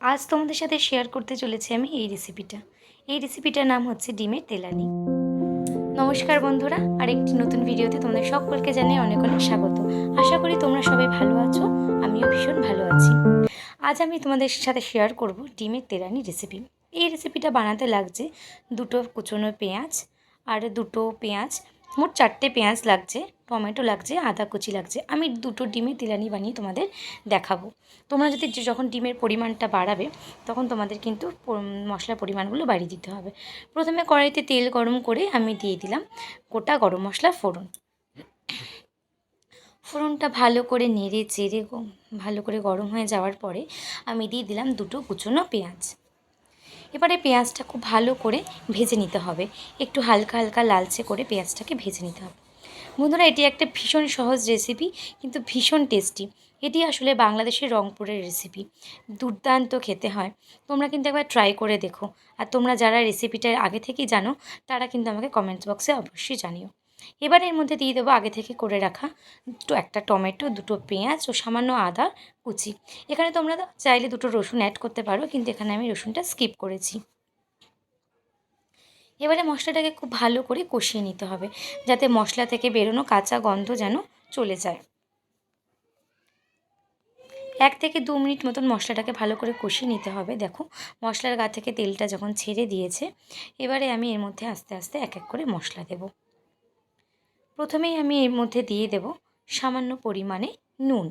আজ তোমাদের সাথে শেয়ার করতে চলেছি আমি এই রেসিপিটা এই রেসিপিটার নাম হচ্ছে ডিমের তেলানি। নমস্কার বন্ধুরা, আরেকটি নতুন ভিডিওতে তোমাদের সকলকে জানিয়ে অনেক অনেক স্বাগত। আশা করি তোমরা সবাই ভালো আছো, আমিও ভীষণ ভালো আছি। আজ আমি তোমাদের সাথে শেয়ার করব ডিমের তেলানি রেসিপি এই রেসিপিটা বানাতে লাগছে দুটো কুচনো পেঁয়াজ আর দুটো পেঁয়াজ মোট চারটে পেঁয়াজ লাগছে, টমেটো লাগছে, আদা কুচি লাগছে। আমি দুটো ডিমের তেলানি বানিয়ে তোমাদের দেখাবো। তোমরা যদি যখন ডিমের পরিমাণটা বাড়াবে, তখন তোমাদের কিন্তু মশলার পরিমাণগুলো বাড়িয়ে দিতে হবে। প্রথমে কড়াইতে তেল গরম করে আমি দিয়ে দিলাম গোটা গরম মশলা ফোড়ন। ফোড়নটা ভালো করে নেড়ে চেড়ে ভালো করে গরম হয়ে যাওয়ার পরে আমি দিয়ে দিলাম দুটো কুচনো পেঁয়াজ। এবারে পেঁয়াজটা খুব ভালো করে ভেজে নিতে হবে। একটু হালকা হালকা লালচে করে পেঁয়াজটাকে ভেজে নিতে হবে। বন্ধুরা, এটি একটা ভীষণ সহজ রেসিপি কিন্তু ভীষণ টেস্টি এটি আসলে বাংলাদেশের রংপুরের রেসিপি দুর্দান্ত খেতে হয়। তোমরা কিন্তু একবার ট্রাই করে দেখো। আর তোমরা যারা রেসিপিটা আগে থেকেই জানো, তারা কিন্তু আমাকে কমেন্টস বক্সে অবশ্যই জানিও। এবার এর মধ্যে দিয়ে দেবো আগে থেকে করে রাখা তো একটা টমেটো, দুটো পেঁয়াজ ও সামান্য আদা কুচি। এখানে তোমরা চাইলে দুটো রসুন অ্যাড করতে পারো, কিন্তু এখানে আমি রসুনটা স্কিপ করেছি। এবারে মশলাটাকে খুব ভালো করে কষিয়ে নিতে হবে, যাতে মশলা থেকে বেরোনো কাঁচা গন্ধ যেন চলে যায়। এক থেকে দু মিনিট মতন মশলাটাকে ভালো করে কষিয়ে নিতে হবে। দেখো, মশলার গা থেকে তেলটা যখন ছেড়ে দিয়েছে, এবারে আমি এর মধ্যে আস্তে আস্তে এক এক করে মশলা দেব। প্রথমেই আমি এর মধ্যে দিয়ে দেব সামান্য পরিমাণে নুন।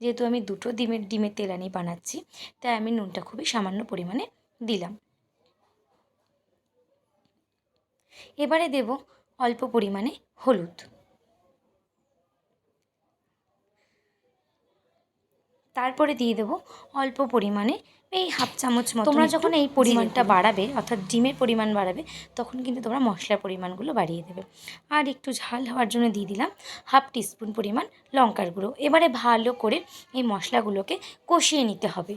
যেহেতু আমি দুটো ডিমের ডিমের তেলানি বানাচ্ছি, তাই আমি নুনটা খুবই সামান্য পরিমাণে দিলাম। এবারে দেব অল্প পরিমাণে হলুদ। তারপরে দিয়ে দেবো অল্প পরিমাণে এই হাফ চামচ মতো তোমরা যখন এই পরিমাণটা বাড়াবে অর্থাৎ ডিমের পরিমাণ বাড়াবে তখন কিন্তু তোমরা মশলার পরিমাণগুলো বাড়িয়ে দেবে। আর একটু ঝাল হওয়ার জন্য দিয়ে দিলাম হাফ টিস্পুন পরিমাণ লঙ্কার গুঁড়ো। এবারে ভালো করে এই মশলাগুলোকে কষিয়ে নিতে হবে।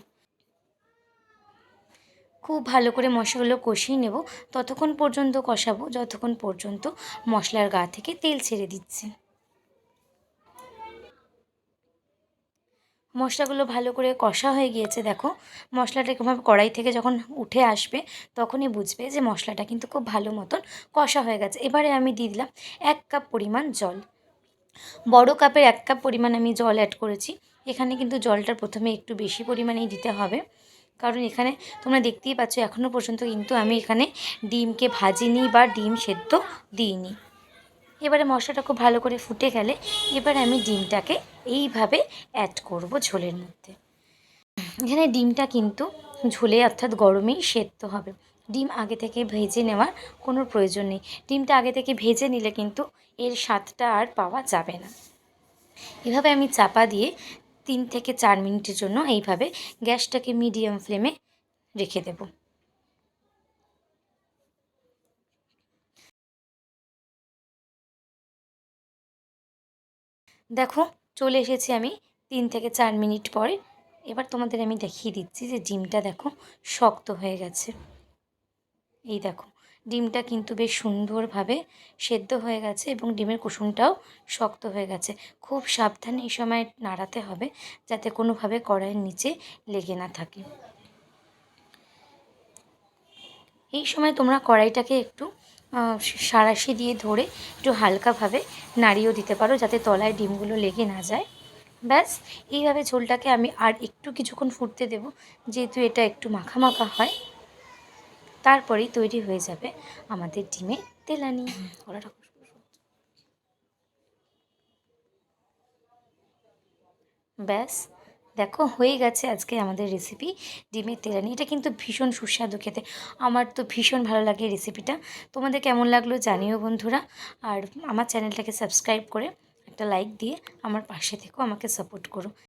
খুব ভালো করে মশলাগুলো কষিয়ে নেব। ততক্ষণ পর্যন্ত কষাবো যতক্ষণ পর্যন্ত মশলার গা থেকে তেল ছেড়ে দিচ্ছে। মশলাগুলো ভালো করে কষা হয়ে গিয়েছে, দেখো। মশলাটা এরকমভাবে কড়াই থেকে যখন উঠে আসবে, তখনই বুঝবে যে মশলাটা কিন্তু খুব ভালো মতন কষা হয়ে গেছে। এবারে আমি দিয়ে দিলাম এক কাপ পরিমাণ জল। বড় কাপের এক কাপ পরিমাণ আমি জল অ্যাড করেছি। এখানে কিন্তু জলটা প্রথমে একটু বেশি পরিমাণেই দিতে হবে। কারণ এখানে তোমরা দেখতেই পাচ্ছ এখনও পর্যন্ত কিন্তু আমি এখানে ডিমকে ভাজিনি বা ডিম সেদ্ধ দিইনি। এবারে মশলাটা খুব ভালো করে ফুটে গেলে এবারে আমি ডিমটাকে এইভাবে অ্যাড করব ঝোলের মধ্যে। এখানে ডিমটা কিন্তু ঝোলে অর্থাৎ গরমেই সেদ্ধ হবে। ডিম আগে থেকে ভেজে নেওয়ার কোনো প্রয়োজন নেই। ডিমটা আগে থেকে ভেজে নিলে কিন্তু এর স্বাদটা আর পাওয়া যাবে না। এভাবে আমি চাপা দিয়ে তিন থেকে চার মিনিটের জন্য এইভাবে গ্যাসটাকে মিডিয়াম ফ্লেমে রেখে দেবো। দেখো, চলে এসেছি আমি তিন থেকে চার মিনিট পরে। এবার তোমাদের আমি দেখিয়ে দিচ্ছি যে ডিমটা দেখো শক্ত হয়ে গেছে। এই দেখো, ডিমটা কিন্তু বেশ সুন্দরভাবে সেদ্ধ হয়ে গেছে এবং ডিমের কুসুমটাও শক্ত হয়ে গেছে। খুব সাবধানে এই সময় নাড়াতে হবে যাতে কোনোভাবে কড়াইয়ের নিচে লেগে না থাকে। এই সময় তোমরা কড়াইটাকে একটু সাঁড়াশি দিয়ে ধরে একটু হালকাভাবে নাড়িয়েও দিতে পারো যাতে তলায় ডিমগুলো লেগে না যায়। ব্যাস, এইভাবে ঝোলটাকে আমি আর একটু কিছুক্ষণ ফুটতে দেব, যেহেতু এটা একটু মাখা মাখা হয়। তারপরেই তৈরি হয়ে যাবে আমাদের ডিমে তেলানি। গলাটা ব্যাস দেখো, হয়ে গেছে আজকে আমাদের রেসিপি ডিমের তেলানি এটা কিন্তু ভীষণ সুস্বাদু খেতে। আমার তো ভীষণ ভালো লাগে রেসিপিটা তোমাদের কেমন লাগল জানিও বন্ধুরা। আর আমার চ্যানেলটাকে সাবস্ক্রাইব করে একটা লাইক দিয়ে আমার পাশে থেকেও আমাকে সাপোর্ট করো।